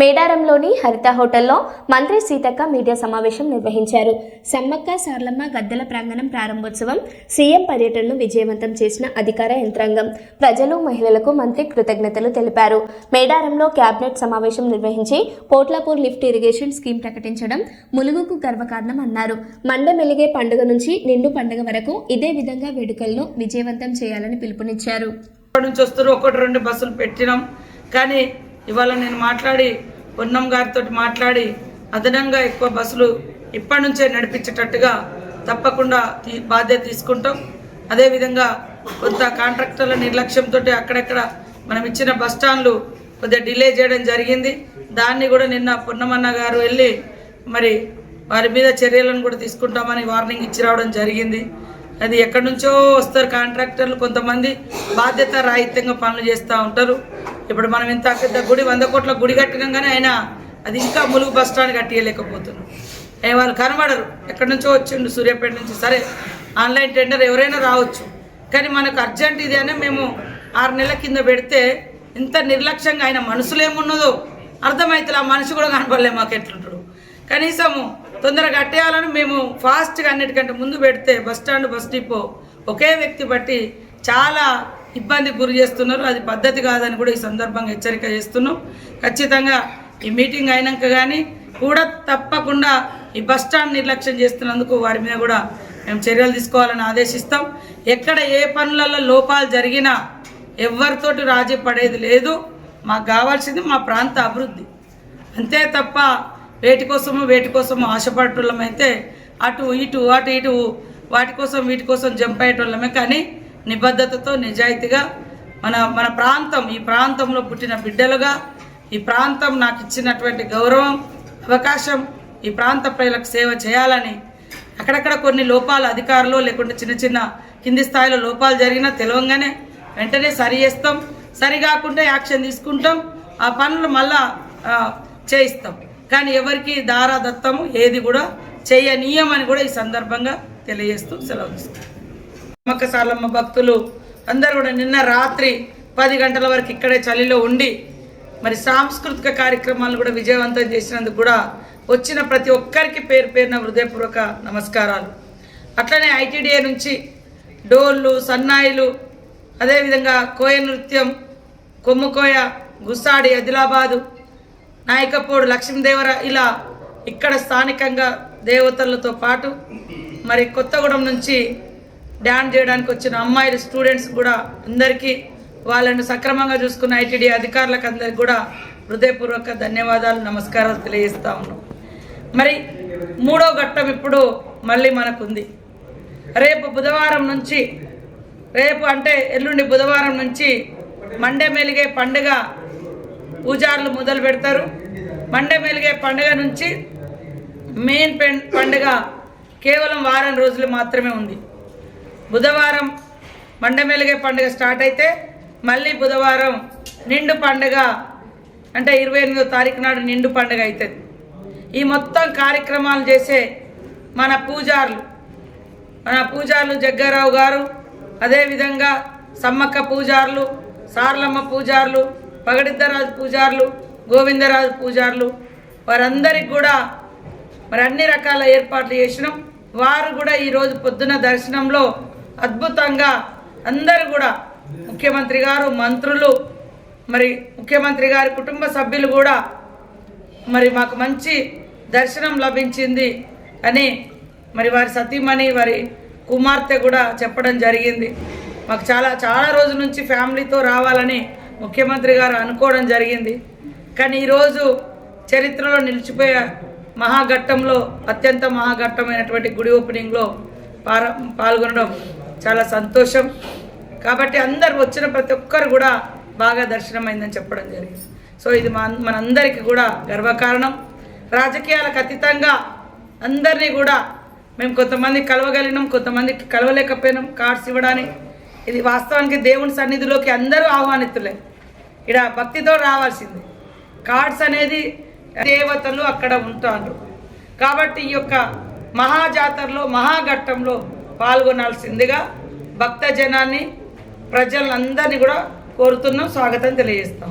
మేడారంలోని హరిత హోటల్లో మంత్రి సీతక్క మీడియా సమావేశం నిర్వహించారు. సమ్మక్క సార్లమ్మ గద్దెల ప్రాంగణం ప్రారంభోత్సవం సీఎం పర్యటనను విజయవంతం చేసిన అధికార యంత్రాంగం. ప్రజలు మహిళలకు మంత్రి కృతజ్ఞతలు తెలిపారు. మేడారంలో కేబినెట్ సమావేశం నిర్వహించి పోట్లాపూర్ లిఫ్ట్ ఇరిగేషన్ స్కీమ్ ప్రకటించడం ములుగుకు గర్వకారణం అన్నారు. మండమెలిగే పండుగ నుంచి నిండు పండుగ వరకు ఇదే విధంగా వేడుకలను విజయవంతం చేయాలని పిలుపునిచ్చారు. నుంచి వస్తారు ఒకటి రెండు బస్సులు పెట్టినాం. కానీ ఇవాళ నేను మాట్లాడి పొన్నం గారితో మాట్లాడి అదనంగా ఎక్కువ బస్సులు ఇప్పటి నుంచే నడిపించేటట్టుగా తప్పకుండా తీ- బాధ్యత తీసుకుంటాం. అదేవిధంగా కొంత కాంట్రాక్టర్ల నిర్లక్ష్యంతో అక్కడక్కడ మనం ఇచ్చిన బస్ స్టాండ్లు కొద్దిగా డిలే చేయడం జరిగింది. దాన్ని కూడా నిన్న పొన్నమన్న గారు వెళ్ళి మరి వారి మీద చర్యలను కూడా తీసుకుంటామని వార్నింగ్ ఇచ్చి రావడం జరిగింది. అది ఎక్కడి నుంచో వస్తారు కాంట్రాక్టర్లు. కొంతమంది బాధ్యత రాహిత్యంగా పనులు చేస్తూ ఉంటారు. ఇప్పుడు మనం ఇంత పెద్ద గుడి వంద కోట్ల గుడి కట్టినాం కానీ ఆయన అది ఇంకా ములుగు బస్ స్టాండ్ కట్టియలేకపోతున్నాం. ఆయన వాళ్ళు కనబడరు. ఎక్కడి నుంచో వచ్చిండు సూర్యాపేట నుంచి. సరే ఆన్లైన్ టెండర్ ఎవరైనా రావచ్చు. కానీ మనకు అర్జెంట్ ఇది అని మేము ఆరు నెలల కింద పెడితే ఇంత నిర్లక్ష్యంగా ఆయన మనసులో ఏమున్నదో అర్థమవుతుంది ఆ మనిషి కూడా కనపడలే మాకు ఎట్లుంటాడు. కనీసము తొందరగా కట్టేయాలని మేము ఫాస్ట్గా అన్నిటికంటే ముందు పెడితే బస్ స్టాండ్ బస్ డిపో ఒకే వ్యక్తి బట్టి చాలా ఇబ్బందికి గురి చేస్తున్నారు. అది పద్ధతి కాదని కూడా ఈ సందర్భంగా హెచ్చరిక చేస్తున్నాం. ఖచ్చితంగా ఈ మీటింగ్ అయినాక కానీ కూడా తప్పకుండా ఈ బస్ స్టాండ్ నిర్లక్ష్యం చేస్తున్నందుకు వారి మీద కూడా మేము చర్యలు తీసుకోవాలని ఆదేశిస్తాం. ఎక్కడ ఏ పనులలో లోపాలు జరిగినా ఎవరితోటి రాజీ పడేది లేదు. మాకు కావాల్సింది మా ప్రాంత అభివృద్ధి. అంతే తప్ప వేటి కోసము వేటి కోసము ఆశపడేటోళ్ళమైతే అటు ఇటు అటు ఇటు వాటి కోసం వీటి కోసం జంప్ అయ్యేటోళ్ళమే కానీ నిబద్ధతతో నిజాయితీగా మన మన ప్రాంతం ఈ ప్రాంతంలో పుట్టిన బిడ్డలుగా ఈ ప్రాంతం నాకు ఇచ్చినటువంటి గౌరవం అవకాశం ఈ ప్రాంత ప్రజలకు సేవ చేయాలని అక్కడక్కడ కొన్ని లోపాలు అధికారులు లేకుంటే చిన్న చిన్న కింది స్థాయిలో లోపాలు జరిగినా తెలవంగానే వెంటనే సరి చేస్తాం. సరి కాకుండా యాక్షన్ తీసుకుంటాం. ఆ పనులు మళ్ళా చేయిస్తాం. కానీ ఎవరికి దారా దత్తము ఏది కూడా చేయనీయమని కూడా ఈ సందర్భంగా తెలియజేస్తూ సెలవు తీసుకుంటాం అమ్మక్క సార్లమ్మ భక్తులు అందరూ కూడా నిన్న రాత్రి పది గంటల వరకు ఇక్కడే చలిలో ఉండి మరి సాంస్కృతిక కార్యక్రమాలు కూడా విజయవంతం చేసినందుకు కూడా వచ్చిన ప్రతి ఒక్కరికి పేరు పేరున హృదయపూర్వక నమస్కారాలు. అట్లనే ఐటీడీఏ నుంచి డోళ్ళు సన్నాయిలు అదేవిధంగా కోయ నృత్యం కొమ్ముకోయ గుస్సాడి ఆదిలాబాదు నాయకపోడు లక్ష్మీదేవర ఇలా ఇక్కడ స్థానికంగా దేవతలతో పాటు మరి కొత్తగూడెం నుంచి డ్యాన్స్ చేయడానికి వచ్చిన అమ్మాయిలు స్టూడెంట్స్ కూడా అందరికీ వాళ్ళను సక్రమంగా చూసుకున్న ఐటీడీ అధికారులకు అందరికి కూడా హృదయపూర్వక ధన్యవాదాలు నమస్కారాలు తెలియజేస్తా ఉన్నాం. మరి మూడో ఘట్టం ఇప్పుడు మళ్ళీ మనకుంది. రేపు బుధవారం నుంచి రేపు అంటే ఎల్లుండి బుధవారం నుంచి మండే మెలిగే పండుగ పూజారులు మొదలు పెడతారు. మండే మెలిగే పండుగ నుంచి మెయిన్ పండుగ కేవలం వారం రోజులు మాత్రమే ఉంది. బుధవారం మండే మెలిగే పండుగ స్టార్ట్ అయితే మళ్ళీ బుధవారం నిండు పండుగ అంటే ఇరవై ఎనిమిదో తారీఖు నాడు నిండు పండుగ అవుతుంది. ఈ మొత్తం కార్యక్రమాలు చేసే మన పూజారులు మన పూజారులు జగ్గారావు గారు అదేవిధంగా సమ్మక్క పూజారులు సార్లమ్మ పూజారులు పగడిద్దరాజు పూజారులు గోవిందరాజు పూజారులు వారందరికి కూడా మరి అన్ని రకాల ఏర్పాట్లు చేసినాం. వారు కూడా ఈరోజు పొద్దున దర్శనంలో అద్భుతంగా అందరూ కూడా ముఖ్యమంత్రి గారు మంత్రులు మరి ముఖ్యమంత్రి గారి కుటుంబ సభ్యులు కూడా మరి మాకు మంచి దర్శనం లభించింది అని మరి వారి సతీమణి వారి కుమార్తె కూడా చెప్పడం జరిగింది. మాకు చాలా చాలా రోజుల నుంచి ఫ్యామిలీతో రావాలని ముఖ్యమంత్రి గారు అనుకోవడం జరిగింది. కానీ ఈరోజు చరిత్రలో నిలిచిపోయే మహాఘట్టంలో అత్యంత మహాఘట్టమైనటువంటి గుడి ఓపెనింగ్లో పాల్గొనడం చాలా సంతోషం. కాబట్టి అందరు వచ్చిన ప్రతి ఒక్కరు కూడా బాగా దర్శనమైందని చెప్పడం జరిగింది. సో ఇది మన మనందరికీ కూడా గర్వకారణం. రాజకీయాలకు అతీతంగా అందరినీ కూడా మేము కొంతమంది కలవగలిగినాం కొంతమందికి కలవలేకపోయినాం కార్డ్స్ ఇవ్వడానికి. ఇది వాస్తవానికి దేవుని సన్నిధిలోకి అందరూ ఆహ్వానితులే. ఇక్కడ భక్తితో రావాల్సింది. కార్డ్స్ అనేది దేవతలు అక్కడ ఉంటారు. కాబట్టి ఈ యొక్క మహాజాతరలో మహాఘట్టంలో పాల్గొనాల్సిందిగా భక్త జనాన్ని ప్రజలందరినీ కూడా కోరుతున్నాం స్వాగతం తెలియజేస్తాం.